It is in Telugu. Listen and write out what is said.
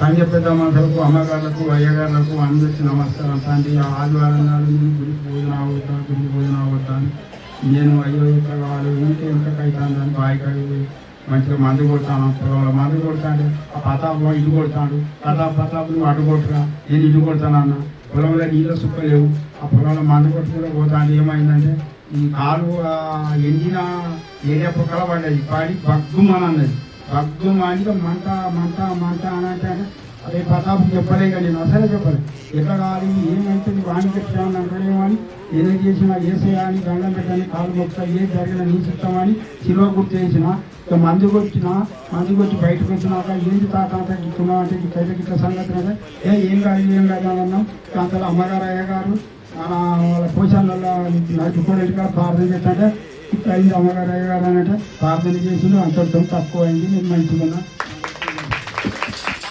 సంజ పెద్ద మనుషులకు అమ్మగారులకు అయ్యగారులకు అందరికీ నమస్కారం. తండ్రి ఆదివారం నాడు నేను గుడికి భోజనం అవుతా గుడికి భోజనం అవుతాను నేను అయ్యో ఇక్కడ కావాలి ఇంటి ఎంత అవుతాను బావి కడిగి మంచిగా మందు కొడతాను పొలంలో మందు కొడతాడు ఆ పతాపు ఇల్లు కొడతాడు ప్రతాప్ ప్రతాప్ నువ్వు అడ్డు కొట్టురా నేను ఇల్లు కొడతాను అన్న. పొలంలో నీళ్ళ సుక్కలేవు ఆ పొలంలో మందు కొట్టుకుంటూ పోతాను ఏమైందంటే ఈ కాలు ఎండిన ఏరియా పక్కల పడ్డది పడి బగ్గుమని అన్నది. బగ్గుమని మంట మంట మంట అని అంటే అదే ప్రతాపం చెప్పలే కానీ నేను అసలే చెప్పలేదు. ఎట్లా కావాలి ఏమైతుంది వాణి పెట్టామని అంటాడేమని ఏదో చేసినా ఏసయ్యా అని దండం పెట్టని కాలు మొక్క ఏం జరిగినా నీ చిత్తమని శిలువ గుర్తు చేసిన. ఇక మందుకు వచ్చిన మందుకు వచ్చి బయటకు వచ్చినాక ఏంటి తాత అంత అంటే ఇట్లా సంగతి కదా ఏ ఏం కాదు ఏం కాదు అని అన్నాం. కాంతలో అమ్మగారు అయ్యగారు మన వాళ్ళ పోషాలలో నడుచుకోవడానికి ప్రార్థన చేస్తుంటే ఇక్కడ అయింది అమ్మగారు అయ్యగారు అని ప్రార్థన చేసిన అంతర్థం తక్కువైంది. నేను మంచిగా ఉన్నా